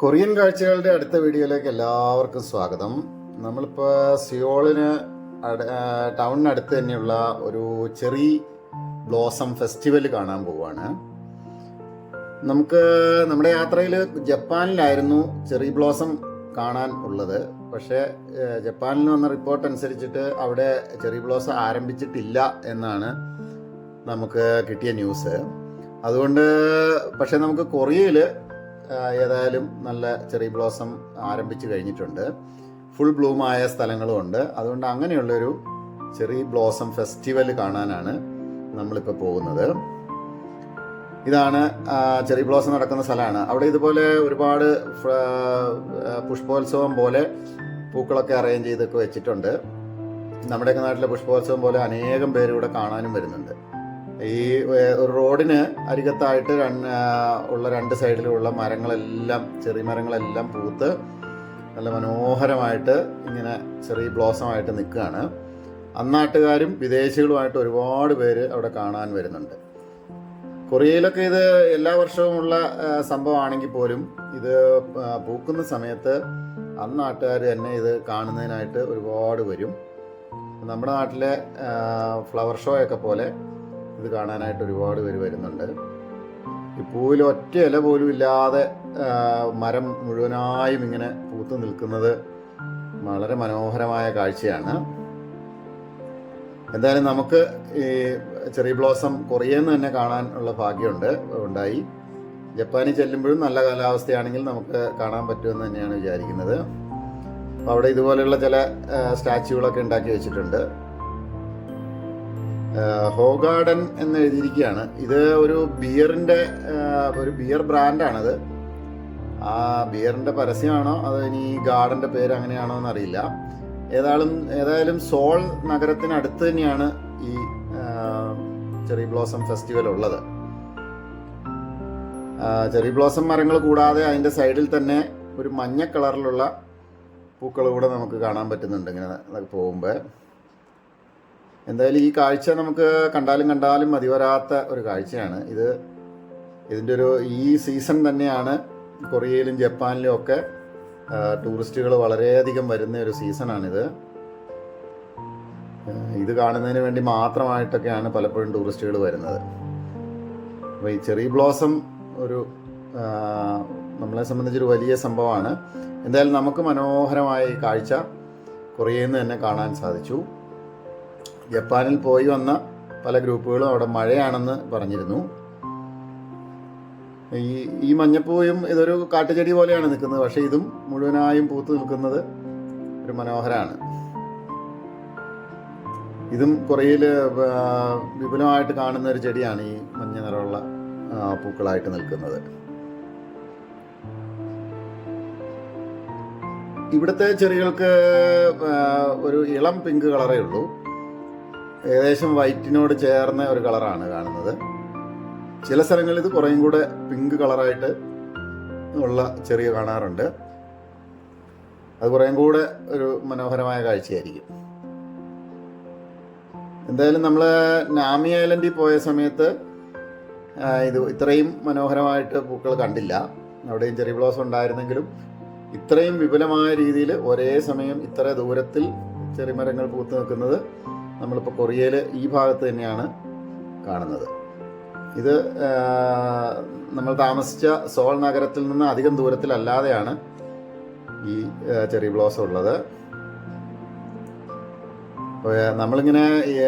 Korean കാഴ്ചകളുടെ അടുത്ത വീഡിയോയിലേക്ക് എല്ലാവർക്കും സ്വാഗതം. നമ്മളിപ്പോൾ സിയോളിന് ടൗണിനടുത്ത് തന്നെയുള്ള ഒരു ചെറി ബ്ലോസം ഫെസ്റ്റിവൽ കാണാൻ പോവുകയാണ് നമുക്ക് നമ്മുടെ യാത്രയിൽ ജപ്പാനിലായിരുന്നു ചെറി ബ്ലോസം കാണാൻ ഉള്ളത്. പക്ഷേ ജപ്പാനിൽ വന്ന റിപ്പോർട്ട് അനുസരിച്ചിട്ട് അവിടെ ചെറി ബ്ലോസം ആരംഭിച്ചിട്ടില്ല എന്നാണ് നമുക്ക് കിട്ടിയ ന്യൂസ്. അതുകൊണ്ട് പക്ഷേ നമുക്ക് കൊറിയയിൽ ഏതായാലും നല്ല ചെറി ബ്ലോസം ആരംഭിച്ചു കഴിഞ്ഞിട്ടുണ്ട്. ഫുൾ ബ്ലൂമായ സ്ഥലങ്ങളും ഉണ്ട്. അതുകൊണ്ട് അങ്ങനെയുള്ളൊരു ചെറി ബ്ലോസം ഫെസ്റ്റിവൽ കാണാനാണ് നമ്മളിപ്പോൾ പോകുന്നത്. ഇതാണ് ചെറി ബ്ലോസം നടക്കുന്ന സ്ഥലമാണ്. അവിടെ ഇതുപോലെ ഒരുപാട് പുഷ്പോത്സവം പോലെ പൂക്കളൊക്കെ അറേഞ്ച് ചെയ്തൊക്കെ വെച്ചിട്ടുണ്ട്. നമ്മുടെയൊക്കെ നാട്ടിലെ പുഷ്പോത്സവം പോലെ അനേകം പേര് ഇവിടെ കാണാനും വരുന്നുണ്ട്. ഈ റോഡിന് അരികത്തായിട്ട് ഉള്ള രണ്ട് സൈഡിലുള്ള മരങ്ങളെല്ലാം ചെറിയ മരങ്ങളെല്ലാം പൂത്ത് നല്ല മനോഹരമായിട്ട് ഇങ്ങനെ ചെറിയ ബ്ലോസമായിട്ട് നിൽക്കുകയാണ്. അന്നാട്ടുകാരും വിദേശികളുമായിട്ട് ഒരുപാട് പേര് അവിടെ കാണാൻ വരുന്നുണ്ട്. കൊറിയയിലൊക്കെ ഇത് എല്ലാ വർഷവും ഉള്ള സംഭവമാണെങ്കിൽ പോലും ഇത് പൂക്കുന്ന സമയത്ത് അന്നാട്ടുകാർ തന്നെ ഇത് കാണുന്നതിനായിട്ട് ഒരുപാട് വരും. നമ്മുടെ നാട്ടിലെ ഫ്ലവർ ഷോയൊക്കെ പോലെ ഇത് കാണാനായിട്ട് ഒരുപാട് പേര് വരുന്നുണ്ട്. ഈ പൂവിൽ ഒറ്റ ഇല പോലും ഇല്ലാതെ മരം മുഴുവനായും ഇങ്ങനെ പൂത്തു നിൽക്കുന്നത് വളരെ മനോഹരമായ കാഴ്ചയാണ്. എന്തായാലും നമുക്ക് ഈ ചെറിയ ബ്ലോസം കൊറിയയിൽ തന്നെ കാണാനുള്ള ഭാഗ്യമുണ്ട് ഉണ്ടായി. ജപ്പാനിൽ ചെല്ലുമ്പോഴും നല്ല കാലാവസ്ഥയാണെങ്കിൽ നമുക്ക് കാണാൻ പറ്റുമെന്ന് തന്നെയാണ് വിചാരിക്കുന്നത്. അപ്പോൾ അവിടെ ഇതുപോലെയുള്ള ചില സ്റ്റാച്യൂകളൊക്കെ ഉണ്ടാക്കി വെച്ചിട്ടുണ്ട്. ഹോ ഗാർഡൻ എന്ന് എഴുതിയിരിക്കുകയാണ് ഇത് ഒരു ബിയറിന്റെ ഒരു ബിയർ ബ്രാൻഡാണത്. ആ ബിയറിന്റെ പരസ്യമാണോ അതോ ഇനി ഗാർഡന്റെ പേര് അങ്ങനെയാണോ എന്നറിയില്ല. ഏതായാലും ഏതായാലും സോൾ നഗരത്തിനടുത്ത് തന്നെയാണ് ഈ ചെറി ബ്ലോസം ഫെസ്റ്റിവൽ ഉള്ളത്. ചെറി ബ്ലോസം മരങ്ങൾ കൂടാതെ അതിന്റെ സൈഡിൽ തന്നെ ഒരു മഞ്ഞ കളറിലുള്ള പൂക്കൾ കൂടെ നമുക്ക് കാണാൻ പറ്റുന്നുണ്ട് ഇങ്ങനെ പോകുമ്പോൾ. എന്തായാലും ഈ കാഴ്ച നമുക്ക് കണ്ടാലും കണ്ടാലും മതി വരാത്ത ഒരു കാഴ്ചയാണ്. ഇത് ഇതിന്റെ ഒരു ഈ സീസൺ തന്നെയാണ് കൊറിയയിലും ജപ്പാനിലും ഒക്കെ ടൂറിസ്റ്റുകൾ വളരെയധികം വരുന്ന ഒരു സീസണാണിത് ഇത് കാണുന്നതിന് വേണ്ടി മാത്രമായിട്ടൊക്കെയാണ് പലപ്പോഴും ടൂറിസ്റ്റുകൾ വരുന്നത്. അപ്പോൾ ഈ ചെറി ബ്ലോസം ഒരു നമ്മളെ സംബന്ധിച്ചൊരു വലിയ സംഭവമാണ്. എന്തായാലും നമുക്ക് മനോഹരമായ ഈ കാഴ്ച കൊറിയയിൽ നിന്ന് തന്നെ കാണാൻ സാധിച്ചു. ജപ്പാനിൽ പോയി വന്ന പല ഗ്രൂപ്പുകളും അവിടെ മഴയാണെന്ന് പറഞ്ഞിരുന്നു. ഈ ഈ മഞ്ഞപ്പൂയും ഇതൊരു കാട്ടുചെടി പോലെയാണ് നിൽക്കുന്നത്. പക്ഷേ ഇതും മുഴുവനായും പൂത്ത് നിൽക്കുന്നത് ഒരു മനോഹരമാണ് ഇതും കുറയിൽ വിപുലമായിട്ട് കാണുന്ന ഒരു ചെടിയാണ് ഈ മഞ്ഞ നിറമുള്ള പൂക്കളായിട്ട് നിൽക്കുന്നത്. ഇവിടുത്തെ ചെടികൾക്ക് ഒരു ഇളം പിങ്ക് കളറേ ഉള്ളൂ. ഏകദേശം വൈറ്റിനോട് ചേർന്ന ഒരു കളറാണ് കാണുന്നത്. ചില സ്ഥലങ്ങളിൽ ഇത് കുറേയും കൂടെ പിങ്ക് കളറായിട്ട് ഉള്ള ചെറിയ കാണാറുണ്ട്. അത് കുറേയും കൂടെ ഒരു മനോഹരമായ കാഴ്ചയായിരിക്കും. എന്തായാലും നമ്മൾ നാമി ഐലൻഡിൽ പോയ സമയത്ത് ഇത് ഇത്രയും മനോഹരമായിട്ട് പൂക്കൾ കണ്ടില്ല. അവിടെയും ചെറിയ ബ്ലോസം ഉണ്ടായിരുന്നെങ്കിലും ഇത്രയും വിപുലമായ രീതിയിൽ ഒരേ സമയം ഇത്ര ദൂരത്തിൽ ചെറിമരങ്ങൾ പൂത്ത് നിൽക്കുന്നത് നമ്മളിപ്പോൾ കൊറിയയിൽ ഈ ഭാഗത്ത് തന്നെയാണ് കാണുന്നത്. ഇത് നമ്മൾ താമസിച്ച സോൾ നഗരത്തിൽ നിന്ന് അധികം ദൂരത്തിലല്ലാതെയാണ് ഈ ചെറിയ ചെറി ബ്ലോസം ഉള്ളത്. നമ്മളിങ്ങനെ ചെറിയ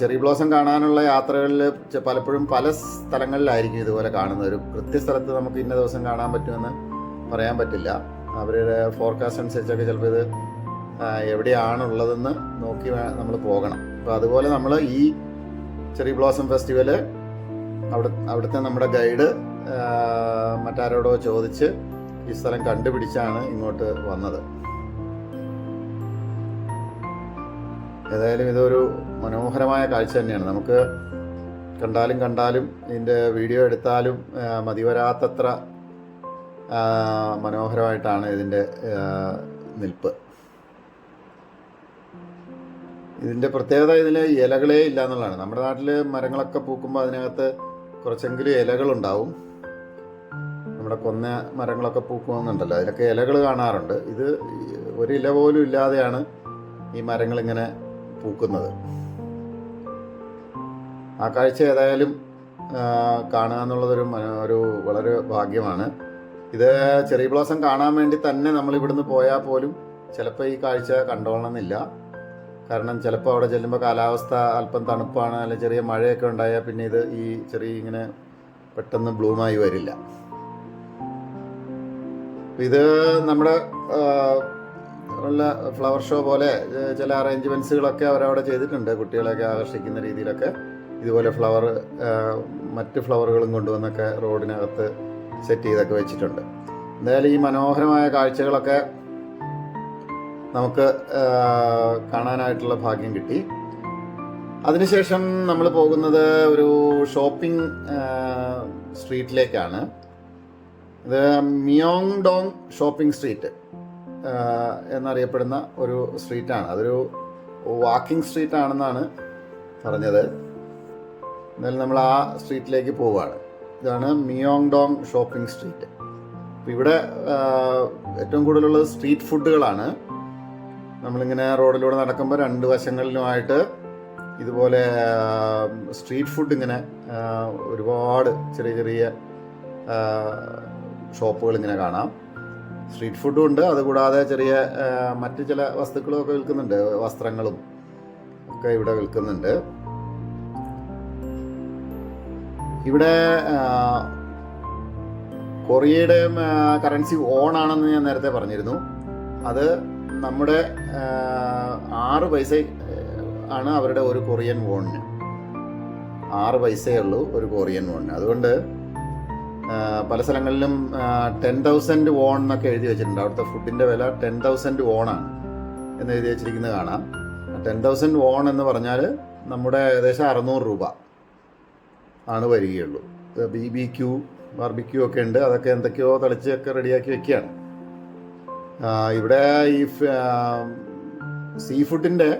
ചെറി ബ്ലോസം കാണാനുള്ള യാത്രകളിൽ പലപ്പോഴും പല സ്ഥലങ്ങളിലായിരിക്കും ഇതുപോലെ കാണുന്നത്. ഒരു കൃത്യസ്ഥലത്ത് നമുക്ക് ഇന്ന ദിവസം കാണാൻ പറ്റുമെന്ന് പറയാൻ പറ്റില്ല. അവരുടെ ഫോർകാസ്റ്റ് അനുസരിച്ചൊക്കെ ചിലപ്പോൾ ഇത് എവിടെയാണുള്ളതെന്ന് നോക്കി നമ്മൾ പോകണം. അപ്പോൾ അതുപോലെ നമ്മൾ ഈ ചെറി ബ്ലോസം ഫെസ്റ്റിവൽ അവിടെ അവിടുത്തെ നമ്മുടെ ഗൈഡ് മറ്റാരോടോ ചോദിച്ച് ഈ സ്ഥലം കണ്ടുപിടിച്ചാണ് ഇങ്ങോട്ട് വന്നത്. ഏതായാലും ഇതൊരു മനോഹരമായ കാഴ്ച തന്നെയാണ്. നമുക്ക് കണ്ടാലും കണ്ടാലും ഇതിന്റെ വീഡിയോ എടുത്താലും മതി മതിവരാത്തത്ര മനോഹരമായിട്ടാണ് ഇതിന്റെ നിൽപ്പ്. ഇതിന്റെ പ്രത്യേകത ഇതിൽ ഇലകളേ ഇല്ല എന്നുള്ളതാണ് നമ്മുടെ നാട്ടിൽ മരങ്ങളൊക്കെ പൂക്കുമ്പോൾ അതിനകത്ത് കുറച്ചെങ്കിലും ഇലകളുണ്ടാവും. നമ്മുടെ കൊന്ന മരങ്ങളൊക്കെ പൂക്കുമെന്നുണ്ടല്ലോ അതിലൊക്കെ ഇലകൾ കാണാറുണ്ട്. ഇത് ഒരു ഇല പോലും ഇല്ലാതെയാണ് ഈ മരങ്ങൾ ഇങ്ങനെ പൂക്കുന്നത്. ആ കാഴ്ച ഏതായാലും കാണുക എന്നുള്ളതൊരു ഒരു വളരെ ഭാഗ്യമാണ്. ഇത് ചെറിയ ബ്ലോസം കാണാൻ വേണ്ടി തന്നെ നമ്മൾ ഇവിടുന്ന് പോയാൽ പോലും ചിലപ്പോൾ ഈ കാഴ്ച കണ്ടോളണമെന്നില്ല. കാരണം ചിലപ്പോൾ അവിടെ ചെല്ലുമ്പോൾ കാലാവസ്ഥ അല്പം തണുപ്പാണ് അല്ലെങ്കിൽ ചെറിയ മഴയൊക്കെ ഉണ്ടായാൽ പിന്നെ ഇത് ഈ ചെറിയ ഇങ്ങനെ പെട്ടെന്ന് ബ്ലൂമായി വരില്ല. ഇത് നമ്മുടെ ഉള്ള ഫ്ലവർ ഷോ പോലെ ചില അറേഞ്ച്മെന്റ്സുകളൊക്കെ അവരവിടെ ചെയ്തിട്ടുണ്ട്. കുട്ടികളെയൊക്കെ ആകർഷിക്കുന്ന രീതിയിലൊക്കെ ഇതുപോലെ ഫ്ലവർ മറ്റ് ഫ്ലവറുകളും കൊണ്ടുവന്നൊക്കെ റോഡിനകത്ത് സെറ്റ് ചെയ്തൊക്കെ വെച്ചിട്ടുണ്ട്. എന്തായാലും ഈ മനോഹരമായ കാഴ്ചകളൊക്കെ നമുക്ക് കാണാനായിട്ടുള്ള ഭാഗ്യം കിട്ടി. അതിനുശേഷം നമ്മൾ പോകുന്നത് ഒരു ഷോപ്പിംഗ് സ്ട്രീറ്റിലേക്കാണ്. ഇത് മിയോങ് ഡോങ് ഷോപ്പിംഗ് സ്ട്രീറ്റ് എന്നറിയപ്പെടുന്ന ഒരു സ്ട്രീറ്റാണ്. അതൊരു വാക്കിംഗ് സ്ട്രീറ്റ് ആണെന്നാണ് പറഞ്ഞത്. എന്നാലും നമ്മൾ ആ സ്ട്രീറ്റിലേക്ക് പോവുകയാണ്. ഇതാണ് മിയോങ് ഡോങ് ഷോപ്പിംഗ് സ്ട്രീറ്റ്. ഇവിടെ ഏറ്റവും കൂടുതലുള്ളത് സ്ട്രീറ്റ് ഫുഡുകളാണ്. നമ്മളിങ്ങനെ റോഡിലൂടെ നടക്കുമ്പോൾ രണ്ട് വശങ്ങളിലുമായിട്ട് ഇതുപോലെ സ്ട്രീറ്റ് ഫുഡ് ഇങ്ങനെ ഒരുപാട് ചെറിയ ചെറിയ ഷോപ്പുകൾ ഇങ്ങനെ കാണാം. സ്ട്രീറ്റ് ഫുഡും ഉണ്ട്. അതുകൂടാതെ ചെറിയ മറ്റ് ചില വസ്തുക്കളും ഒക്കെ വിൽക്കുന്നുണ്ട്. വസ്ത്രങ്ങളും ഒക്കെ ഇവിടെ വിൽക്കുന്നുണ്ട്. ഇവിടെ കൊറിയയുടെ കറൻസി ഓൺ ആണെന്ന് ഞാൻ നേരത്തെ പറഞ്ഞിരുന്നു. അത് നമ്മുടെ ആറ് പൈസ ആണ് അവരുടെ ഒരു കൊറിയൻ വോണിന് ആറ് പൈസയേ ഉള്ളൂ ഒരു കൊറിയൻ വോണിന് അതുകൊണ്ട് പല സ്ഥലങ്ങളിലും ടെൻ തൗസൻഡ് വോൺ എന്നൊക്കെ എഴുതി വെച്ചിട്ടുണ്ട്. അവിടുത്തെ ഫുഡിന്റെ വില ടെൻ തൗസൻഡ് വോണാണ് എന്ന് എഴുതി വെച്ചിരിക്കുന്നത് കാണാം. ടെൻ തൗസൻഡ് വോൺ എന്ന് പറഞ്ഞാൽ നമ്മുടെ ഏകദേശം അറുന്നൂറ് രൂപ ആണ് വരികയുള്ളൂ. ബി ബി ക്യൂ ബാർബിക്യൂ ഒക്കെ ഉണ്ട്. അതൊക്കെ എന്തൊക്കെയോ തളിച്ചൊക്കെ റെഡിയാക്കി വെക്കുകയാണ്. ഇവിടെ ഈ സീ ഫുഡിന്റെ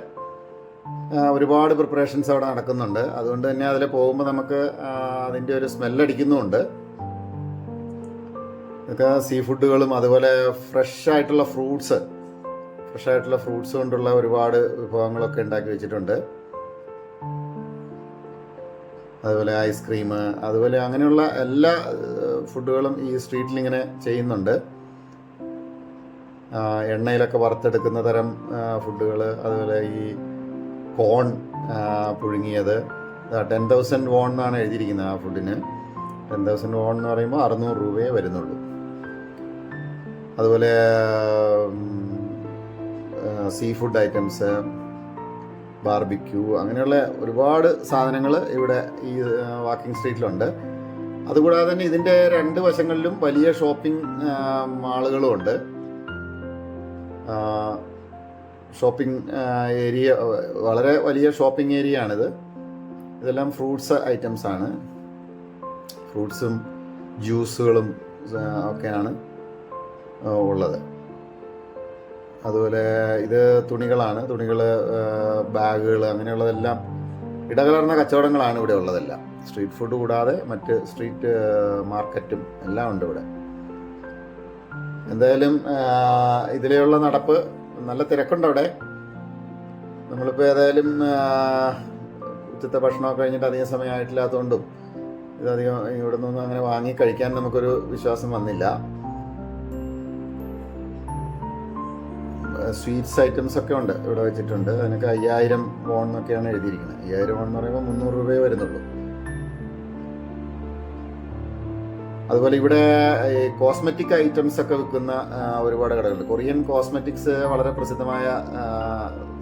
ഒരുപാട് പ്രിപ്പറേഷൻസ് അവിടെ നടക്കുന്നുണ്ട്. അതുകൊണ്ട് തന്നെ അതിൽ പോകുമ്പോൾ നമുക്ക് അതിന്റെ ഒരു സ്മെല്ലടിക്കുന്നുമുണ്ട് ഇതൊക്കെ സീ ഫുഡുകളും അതുപോലെ ഫ്രഷ് ആയിട്ടുള്ള ഫ്രൂട്ട്സ് ഫ്രഷ് ആയിട്ടുള്ള ഫ്രൂട്ട്സ് കൊണ്ടുള്ള ഒരുപാട് വിഭവങ്ങളൊക്കെ ഉണ്ടാക്കി വെച്ചിട്ടുണ്ട്. അതുപോലെ ഐസ്ക്രീം അതുപോലെ അങ്ങനെയുള്ള എല്ലാ ഫുഡുകളും ഈ സ്ട്രീറ്റിൽ ഇങ്ങനെ ചെയ്യുന്നുണ്ട്. എണ്ണയിലൊക്കെ വറുത്തെടുക്കുന്ന തരം ഫുഡുകൾ അതുപോലെ ഈ കോൺ പുഴുങ്ങിയത്. ടെൻ തൗസൻഡ് വോൺ എന്നാണ് എഴുതിയിരിക്കുന്നത് ആ ഫുഡിന്. ടെൻ തൗസൻഡ് വോൺ എന്ന് പറയുമ്പോൾ അറുന്നൂറ് രൂപയെ വരുന്നുള്ളൂ. അതുപോലെ സീ ഫുഡ് ഐറ്റംസ് ബാർബിക്യൂ അങ്ങനെയുള്ള ഒരുപാട് സാധനങ്ങൾ ഇവിടെ ഈ വാക്കിംഗ് സ്ട്രീറ്റിലുണ്ട്. അതുകൂടാതെ തന്നെ ഇതിന്റെ രണ്ട് വശങ്ങളിലും വലിയ ഷോപ്പിംഗ് മാളുകളും ഉണ്ട് ഷോപ്പിംഗ് ഏരിയ വളരെ വലിയ ഷോപ്പിംഗ് ഏരിയ ആണിത് ഇതെല്ലാം ഫ്രൂട്ട്സ് ഐറ്റംസ് ആണ് ഫ്രൂട്ട്സും ജ്യൂസുകളും ഒക്കെയാണ് ഉള്ളത്. അതുപോലെ ഇത് തുണികളാണ്. തുണികൾ ബാഗുകൾ അങ്ങനെയുള്ളതെല്ലാം ഇടകലർന്ന കച്ചവടങ്ങളാണ് ഇവിടെ ഉള്ളതെല്ലാം. സ്ട്രീറ്റ് ഫുഡ് കൂടാതെ മറ്റ് സ്ട്രീറ്റ് മാർക്കറ്റും എല്ലാം ഉണ്ട് ഇവിടെ. എന്തായാലും ഇതിലെയുള്ള നടപ്പ് നല്ല തിരക്കുണ്ട് അവിടെ. നമ്മളിപ്പോൾ ഏതായാലും ഉച്ചത്തെ ഭക്ഷണമൊക്കെ കഴിഞ്ഞിട്ട് അധികം സമയമായിട്ടില്ലാത്തതുകൊണ്ടും ഇതധികം ഇവിടെ നിന്നും അങ്ങനെ വാങ്ങി കഴിക്കാൻ നമുക്കൊരു വിശ്വാസം വന്നില്ല. സ്വീറ്റ്സ് ഐറ്റംസ് ഒക്കെ ഉണ്ട് ഇവിടെ വെച്ചിട്ടുണ്ട്. അതിനൊക്കെ അയ്യായിരം വോൺ എന്നൊക്കെയാണ് എഴുതിയിരിക്കുന്നത്. അയ്യായിരം വോൺ എന്ന് പറയുമ്പോൾ മുന്നൂറ് രൂപയെ വരുന്നുള്ളൂ. അതുപോലെ ഇവിടെ കോസ്മെറ്റിക് ഐറ്റംസ് ഒക്കെ വിൽക്കുന്ന ഒരുപാട് കടകളുണ്ട്. കൊറിയൻ കോസ്മെറ്റിക്സ് വളരെ പ്രസിദ്ധമായ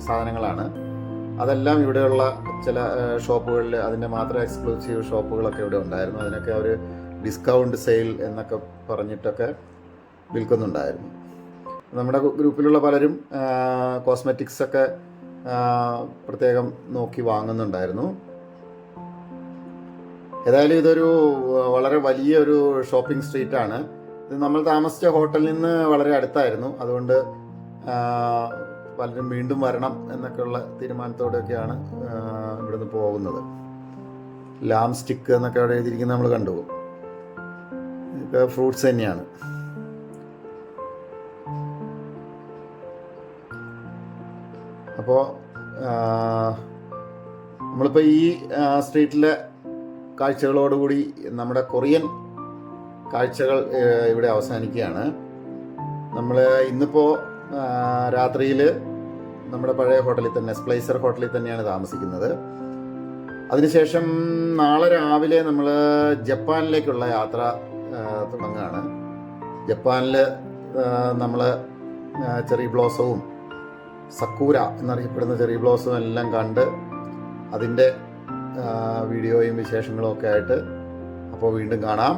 സാധനങ്ങളാണ്. അതെല്ലാം ഇവിടെയുള്ള ചില ഷോപ്പുകളിൽ അതിന്റെ മാത്രം എക്സ്ക്ലൂസീവ് ഷോപ്പുകളൊക്കെ ഇവിടെ ഉണ്ടായിരുന്നു. അതിനൊക്കെ അവർ ഡിസ്കൗണ്ട് സെയിൽ എന്നൊക്കെ പറഞ്ഞിട്ടൊക്കെ വിൽക്കുന്നുണ്ടായിരുന്നു. നമ്മുടെ ഗ്രൂപ്പിലുള്ള പലരും കോസ്മെറ്റിക്സ് ഒക്കെ പ്രത്യേകം നോക്കി വാങ്ങുന്നുണ്ടായിരുന്നു. ഏതായാലും ഇതൊരു വളരെ വലിയ ഒരു ഷോപ്പിംഗ് സ്ട്രീറ്റ് ആണ്. ഇത് നമ്മൾ താമസിച്ച ഹോട്ടലിൽ നിന്ന് വളരെ അടുത്തായിരുന്നു. അതുകൊണ്ട് പലരും വീണ്ടും വരണം എന്നൊക്കെയുള്ള തീരുമാനത്തോടെയൊക്കെയാണ് ഇവിടുന്ന് പോകുന്നത്. ലാം സ്റ്റിക്ക് എന്നൊക്കെ അവിടെ എഴുതിയിരിക്കുന്ന നമ്മൾ കണ്ടു. ഇതൊക്കെ ഫ്രൂട്ട്സ് തന്നെയാണ്. അപ്പോൾ നമ്മളിപ്പോൾ ഈ സ്ട്രീറ്റിലെ കാഴ്ചകളോടുകൂടി നമ്മുടെ കൊറിയൻ കാഴ്ചകൾ ഇവിടെ അവസാനിക്കുകയാണ്. നമ്മൾ ഇന്നിപ്പോൾ രാത്രിയിൽ നമ്മുടെ പഴയ ഹോട്ടലിൽ തന്നെ സ്പ്ലൈസർ ഹോട്ടലിൽ തന്നെയാണ് താമസിക്കുന്നത്. അതിനുശേഷം നാളെ രാവിലെ നമ്മൾ ജപ്പാനിലേക്കുള്ള യാത്ര തുടങ്ങുകയാണ്. ജപ്പാനിൽ നമ്മൾ ചെറി ബ്ലോസവും സക്കൂര എന്നറിയപ്പെടുന്ന ചെറി ബ്ലോസവും എല്ലാം കണ്ട് അതിന്റെ വീഡിയോയും വിശേഷങ്ങളും ഒക്കെ ആയിട്ട് അപ്പോൾ വീണ്ടും കാണാം.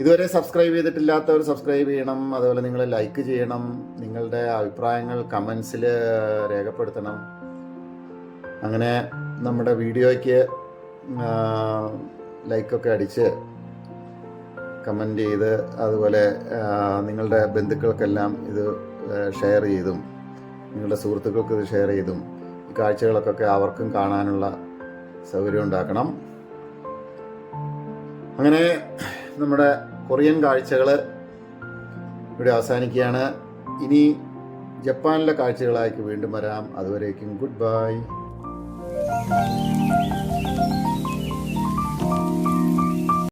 ഇതുവരെ സബ്സ്ക്രൈബ് ചെയ്തിട്ടില്ലാത്തവർ സബ്സ്ക്രൈബ് ചെയ്യണം അതുപോലെ നിങ്ങൾ ലൈക്ക് ചെയ്യണം നിങ്ങളുടെ അഭിപ്രായങ്ങൾ കമൻസിൽ രേഖപ്പെടുത്തണം. അങ്ങനെ നമ്മുടെ വീഡിയോയ്ക്ക് ലൈക്കൊക്കെ അടിച്ച് കമന്റ് ചെയ്ത് അതുപോലെ നിങ്ങളുടെ ബന്ധുക്കൾക്കെല്ലാം ഇത് ഷെയർ ചെയ്തും നിങ്ങളുടെ സുഹൃത്തുക്കൾക്ക് ഇത് ഷെയർ ചെയ്തും കാഴ്ചകളൊക്കെ അവർക്കും കാണാനുള്ള സൗകര്യം ഉണ്ടാക്കണം. അങ്ങനെ നമ്മുടെ കൊറിയൻ കാഴ്ചകൾ ഇവിടെ അവസാനിക്കുകയാണ്. ഇനി ജപ്പാനിലെ കാഴ്ചകളായിട്ട് വീണ്ടും വരാം. അതുവരേക്കും ഗുഡ് ബൈ.